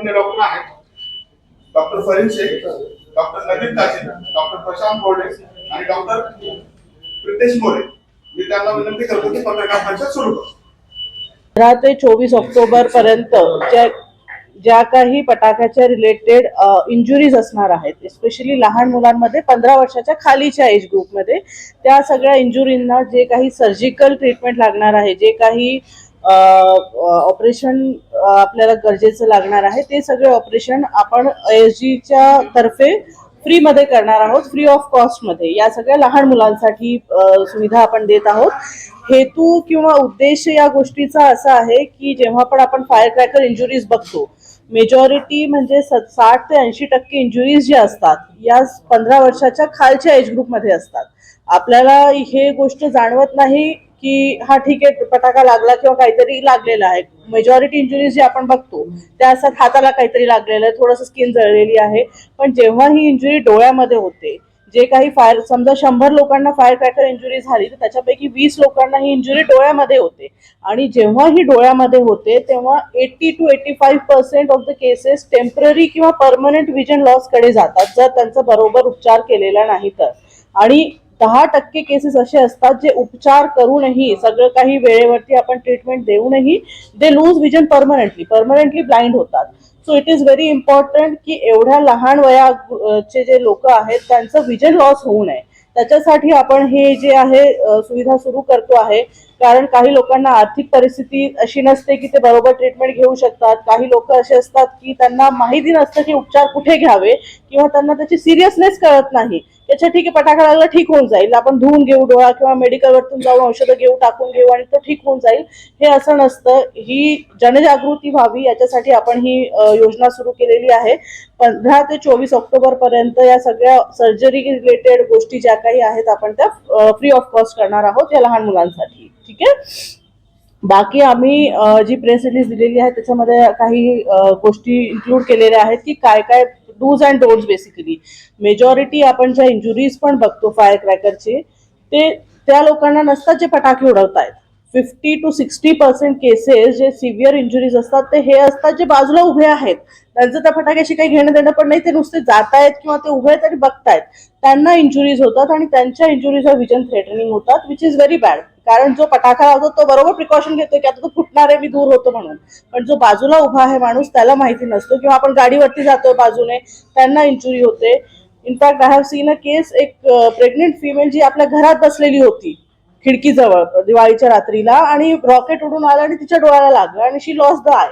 आपले डॉक्टर आहेत. Doctor Farheen Shaikh doctor Nadeem Kashi doctor Prashant Borde आणि doctor Pritesh More. मी त्यांना विनंती करतो की पत्रकार परिषद सुरू करू. पंधरा ते चोवीस ऑक्टोबर पर्यंत ज्या काही पटाक्याच्या रिलेटेड इंजुरीज असणार आहेत स्पेशली लहान मुलांमध्ये पंधरा वर्षाच्या खालीच्या एज ग्रुपमध्ये त्या सगळ्या इंजुरींना जे काही सर्जिकल ट्रीटमेंट लागणार आहे जे काही ऑपरेशन आपल्याला गरजेचं लागणार आहे. ते सगळे ऑपरेशन आपण एस जीच्या तर्फे फ्रीमध्ये करणार आहोत फ्री ऑफ कॉस्टमध्ये या सगळ्या लहान मुलांसाठी सुविधा आपण देत आहोत. हेतू किंवा उद्देश या गोष्टीचा असा आहे की जेव्हा पण आपण फायर क्रॅकर इंजुरीज बघतो मेजॉरिटी म्हणजे स- साठ ते ऐंशी टक्के इंजुरीज ज्या असतात या पंधरा वर्षाच्या खालच्या एज ग्रुपमध्ये असतात. आपल्याला हे गोष्ट जाणवत नाही की हा ठीक आहे फटाका लागला किंवा काहीतरी लागलेला आहे. मेजॉरिटी इंजुरीज जे आपण बघतो त्या असतात हाताला काहीतरी लागलेलं आहे थोडंसं स्किन जळलेली आहे. पण जेव्हा ही इंजुरी डोळ्यामध्ये होते जे काही फायर समजा शंभर लोकांना फायर क्रॅकर इंजुरी झाली तर त्याच्यापैकी वीस लोकांना ही इंजुरी डोळ्यामध्ये होते. आणि जेव्हा ही डोळ्यामध्ये होते तेव्हा eighty two eighty five percent of the cases temporary किंवा परमनंट विजन लॉसकडे जातात जर त्यांचा बरोबर उपचार केलेला नाही तर. आणि दहा टक्के केसेस असे असतात जे उपचार करूनही सगळं काही वेळेवरती आपण ट्रीटमेंट देऊनही they lose vision permanently permanently blind होतात. So it is very important की एवढ्या लहान वयाचे जे लोक आहेत त्यांचं विजन लॉस होऊ नये. त्याच्यासाठी आपण हे जे आहे सुविधा सुरू करतो आहे कारण काही लोकांना आर्थिक परिस्थिती अशी नसते की ते बरोबर ट्रीटमेंट घेऊ शकतात. काही लोक असे असतात की त्यांना माहिती नसतं की उपचार कुठे घ्यावे किंवा त्यांना त्याची सिरियसनेस कळत नाही. त्याच्या ठीक आहे पटाका लागला ठीक होऊन जाईल. आपण धुवून घेऊ डोळा किंवा मेडिकलवरतून जाऊन औषधं घेऊ टाकून घेऊ आणि तो ठीक होऊन जाईल. हे असं नसतं. ही जनजागृती व्हावी याच्यासाठी आपण ही योजना सुरू केलेली आहे. पंधरा ते चोवीस ऑक्टोबर पर्यंत या सगळ्या सर्जरी रिलेटेड गोष्टी ज्या काही आहेत आपण त्या फ्री ऑफ कॉस्ट करणार आहोत या लहान मुलांसाठी. ठीक आहे? बाकी आम्ही जी प्रेस रिलीज दिलेली आहे त्याच्यामध्ये काही गोष्टी इन्क्लूड केलेल्या आहेत की काय काय dos and don'ts basically majority आपण ज्या इंजुरीज पण बघतो फायर क्रॅकरचे ते त्या लोकांना नसतात जे फटाके उडवत आहेत fifty to sixty percent cases जे सिव्हिअर इंजुरीज असतात ते हे असतात जे बाजूला उभे आहेत. त्यांचं त्या फटाक्याशी काही घेणं देणं पण नाही ते नुसते जात आहेत किंवा ते उभे आहेत आणि बघतायत. त्यांना इंजुरीज होतात आणि त्यांच्या इंजुरीजवर विजन थ्रेटनिंग होतात विच इज व्हेरी बॅड कारण जो पटाखा लावतो तो बरोबर प्रिकॉशन घेतो की आता तो फुटणार आहे मी दूर होतो म्हणून. पण जो बाजूला उभा आहे माणूस त्याला माहिती नसतो किंवा आपण गाडीवरती जातोय बाजूने त्यांना इंजुरी होते. In fact I have seen a case एक प्रेग्नेंट फिमेल जी आपल्या घरात बसलेली होती खिडकीजवळ दिवाळीच्या रात्रीला आणि रॉकेट उडून आलं आणि तिच्या डोळ्याला लागलं आणि शी लॉस द आय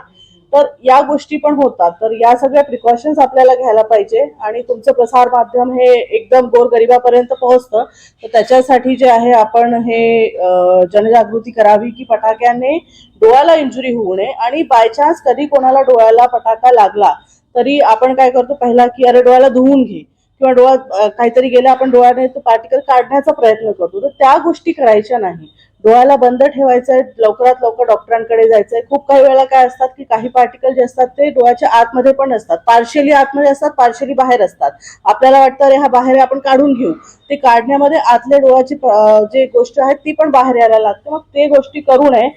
तर या गोष्टी पण होतात. तर या सगळ्या प्रिकॉशन्स आपल्याला घ्यायला पाहिजे आणि तुमचं प्रसार माध्यम हे एकदम गोरगरिबापर्यंत पोहोचतं. तर त्याच्यासाठी जे आहे आपण हे जनजागृती करावी की फटाक्याने डोळ्याला इंजुरी होऊ नये आणि बाय चान्स कधी कोणाला डोळ्याला फटाका लागला तरी आपण काय करतो पहिला की अरे डोळ्याला धुवून घे किंवा डोळा काहीतरी गेलं आपण डोळ्याने तो पार्टिकल काढण्याचा प्रयत्न करतो. तर त्या गोष्टी करायच्या नाही. डोळ्याला बंद ठेवायचंय लवकरात लवकर डॉक्टरांकडे जायचंय. खूप काही वेळेला काय असतात की काही पार्टिकल जे असतात ते डोळ्याच्या आतमध्ये पण असतात. पार्शियली आतमध्ये असतात पार्शियली बाहेर असतात. आपल्याला वाटतं अरे हा बाहेर आपण काढून घेऊ. ते काढण्यामध्ये आतल्या डोळ्याची जे गोष्ट आहे ती पण बाहेर यायला लागते. मग ते गोष्टी करू नये.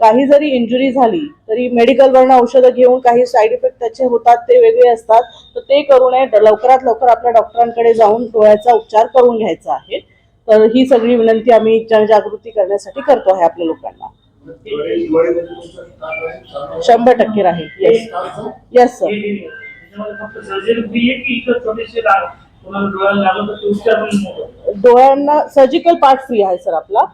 काही जरी इंजुरी झाली तरी मेडिकलवरनं औषधं घेऊन काही साईड इफेक्ट त्याचे होतात ते वेगळे असतात. तर ते करू नये. लवकरात लवकर आपल्या डॉक्टरांकडे जाऊन डोळ्याचा उपचार करून घ्यायचा आहे. तर ही सगळी विनंती आम्ही जनजागृती करण्यासाठी करतो आहे आपल्या लोकांना. शंभर टक्के राहील. येस येस सर डोळ्यांना सर्जिकल पार्ट फ्री आहे सर आपला.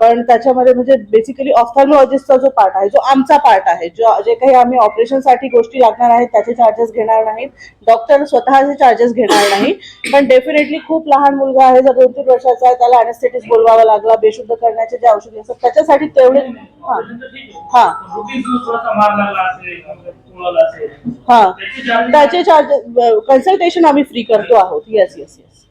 पण त्याच्यामध्ये म्हणजे बेसिकली ऑफ्थॅल्मॉलॉजिस्टचा जो पार्ट आहे जो आमचा पार्ट आहे जो जे काही आम्ही ऑपरेशनसाठी गोष्टी लागणार आहेत त्याचे चार्जेस घेणार नाहीत. डॉक्टर स्वतःचे चार्जेस घेणार नाही पण डेफिनेटली खूप लहान मुलगा आहे जर दोन तीन वर्षाचा आहे त्याला अनेस्थेटिस बोलवावा लागला बेशुद्ध करण्याचे जे औषधी असतात त्याच्यासाठी तेवढे हां. ऑपरेशन हां. त्याचे चार्जेस कन्सल्टेशन आम्ही फ्री करतो आहोत. येस येस येस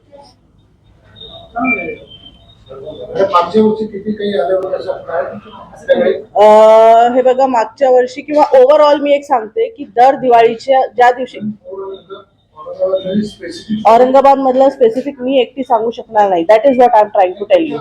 हे बघा मागच्या वर्षी किंवा ओव्हरऑल मी एक सांगते की दर दिवाळीच्या ज्या दिवशी औरंगाबाद मधलं स्पेसिफिक मी एकटी सांगू शकणार नाही. That is what I am trying to tell you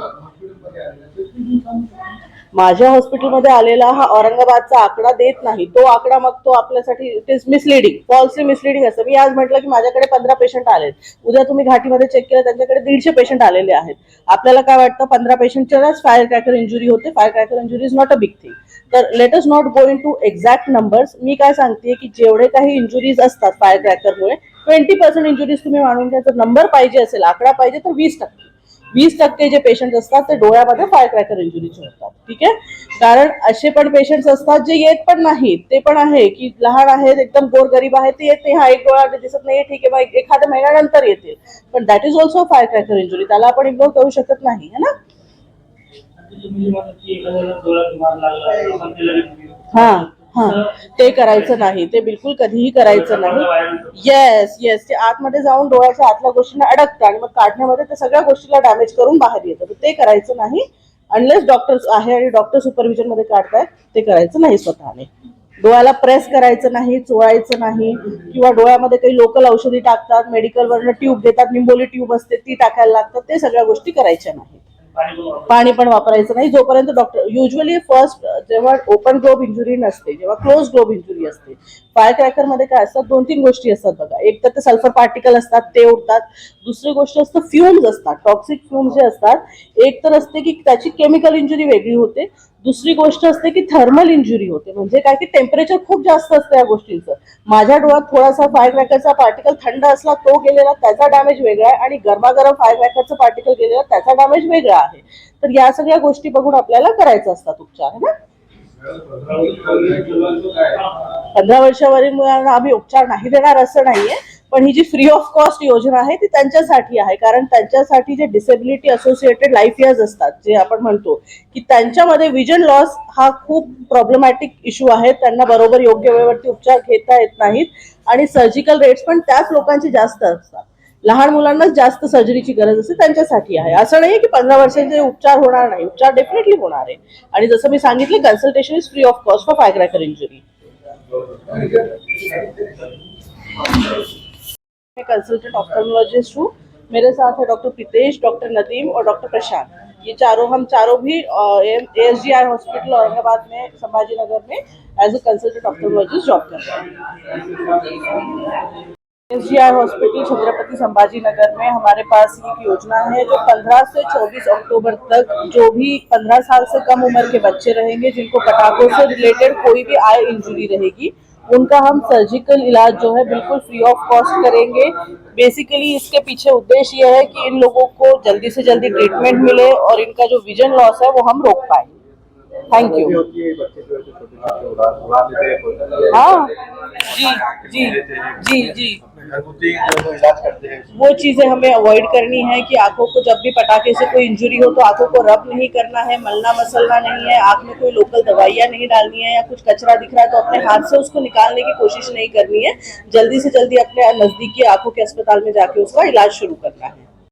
माझ्या हॉस्पिटलमध्ये आलेला हा औरंगाबादचा आकडा देत नाही. तो आकडा मग तो आपल्यासाठी it is misleading falsely misleading असतं. मी आज म्हटलं की माझ्याकडे पंधरा पेशंट आलेत. उद्या तुम्ही घाटीमध्ये चेक केलं त्यांच्याकडे दीडशे पेशंट आलेले आहेत. आपल्याला काय वाटतं? पंधरा पेशंटच्याच फायर क्रॅकर इंजुरी होते. Fire cracker injury is not a big thing तर let us not go into exact numbers मी काय सांगते की जेवढे काही इंजुरीज असतात फायर क्रॅकरमुळे ट्वेंटी पर्सेंट इंजुरीज तुम्ही मानून घ्या. जर नंबर पाहिजे असेल आकडा पाहिजे तर वीस टक्के. वीस टक्के जे पेशंट असतात ते डोळ्यामध्ये फायर क्रॅकर इंजुरीचे होतात ठीक आहे? कारण असे पण पेशंट्स असतात जे येत पण नाहीत. ते पण आहे की लहान आहेत एकदम गोर गरीब आहेत ते येत नाही. हा एक डोळा दिसत नाही ठीक आहे मग एखाद्या महिन्यानंतर येतील. पण that is also fire cracker injury त्याला आपण इग्नोर करू शकत नाही है ना? हा. हा ते करायचं नाही ते बिलकुल कधीही करायचं नाही. येस येस ते आतमध्ये जाऊन डोळ्याच्या आतल्या गोष्टींना अडकतं आणि मग काढण्यामध्ये ते सगळ्या गोष्टीला डॅमेज करून बाहेर येतं. तर ते करायचं नाही. अनलेस डॉक्टर आहे आणि डॉक्टर सुपरविजनमध्ये काढतायत ते करायचं नाही स्वतःने. डोळ्याला प्रेस करायचं नाही चोळायचं नाही किंवा डोळ्यामध्ये काही लोकल औषधी टाकतात मेडिकल वरनं ट्यूब देतात निंबोली ट्यूब असते ती टाकायला लागतात ते सगळ्या गोष्टी करायच्या नाहीत. पाणी पण वापरायचं. नाही. जोपर्यंत डॉक्टर युजली फर्स्ट जेव्हा ओपन ग्लोब इंजुरी नसते जेव्हा क्लोज ग्लोब इंजुरी असते फायर क्रॅकरमध्ये काय असतात? दोन तीन गोष्टी असतात बघा. एक तर ते सल्फर पार्टिकल असतात ते उडतात. दुसरी गोष्ट असतं फ्युम्स असतात. टॉक्सिक फ्युम्स जे असतात एक तर असते की त्याची केमिकल इंजुरी वेगळी होते. दुसरी गोष्ट असते की थर्मल इंजुरी होते. म्हणजे काय की टेम्परेचर खूप जास्त असतं या गोष्टींचं. माझ्या डोळ्यात थोडासा फायर क्रॅकरचा पार्टिकल थंड असला तो गेलेला त्याचा डॅमेज वेगळा आहे. आणि गरमागरम फायर क्रॅकरचं पार्टिकल गेलेला त्याचा डॅमेज वेगळा आहे. तर या सगळ्या गोष्टी बघून आपल्याला करायचं असतात उपचार है ना? पंधरा वर्षावरील मुलांना आम्ही उपचार नाही देणार असं नाहीये पण ही जी फ्री ऑफ कॉस्ट योजना आहे ती त्यांच्यासाठी आहे. कारण त्यांच्यासाठी जे डिसेबिलिटी असोसिएटेड लाईफ इयर्स असतात जे आपण म्हणतो की त्यांच्यामध्ये विजन लॉस हा खूप प्रॉब्लेमॅटिक इश्यू आहे. त्यांना बरोबर योग्य वेळेवरती उपचार घेता येत नाहीत. आणि सर्जिकल रेट्स पण त्याच लोकांचे जास्त असतात. लहान मुलांनाच जास्त सर्जरीची गरज असते त्यांच्यासाठी आहे. असं नाही की पंधरा वर्षांचे उपचार होणार नाही. उपचार डेफिनेटली होणार आहे. आणि जसं मी सांगितले consultation is free of cost for firecracker injury मैं कंसल्टेंट ऑफ्थल्मोलॉजिस्ट हूँ मेरे साथ है डॉक्टर प्रीतेश डॉक्टर नदीम और डॉक्टर प्रशांत. ये चारों हम चारों भी S G I hospital Aurangabad में संभाजी नगर में as a consultant ophthalmologist job कर रहे हैं। S G I hospital Chhatrapati Sambhaji Nagar में हमारे पास एक योजना है जो 15 से 24 अक्टूबर तक जो भी 15 साल से कम उम्र के बच्चे रहेंगे, जिनको पटाखों से रिलेटेड कोई भी आई इंजुरी रहेगी, उनका हम सर्जिकल इलाज जो है बिल्कुल फ्री ऑफ़ कॉस्ट करेंगे। बेसिकली इसके पीछे उद्देश्य यह है कि इन लोगों को जल्दी से जल्दी ट्रीटमेंट मिले और इनका जो विजन लॉस है वो हम रोक पाए। थैंक यू है बच्चे जो जी जी जी जी घरगुती जो इलाज करते वो चीज़ें हमें अवॉइड करनी है कि आँखों को जब भी पटाखे से कोई इंजुरी हो तो आँखों को रब नहीं करना है मलना मसलना नहीं है आँख में कोई लोकल दवाइयाँ नहीं डालनी है या कुछ कचरा दिख रहा है तो अपने हाथ से उसको निकालने की कोशिश नहीं करनी है। जल्दी से जल्दी अपने नजदीकी आँखों के अस्पताल में जाके उसका इलाज शुरू करना है।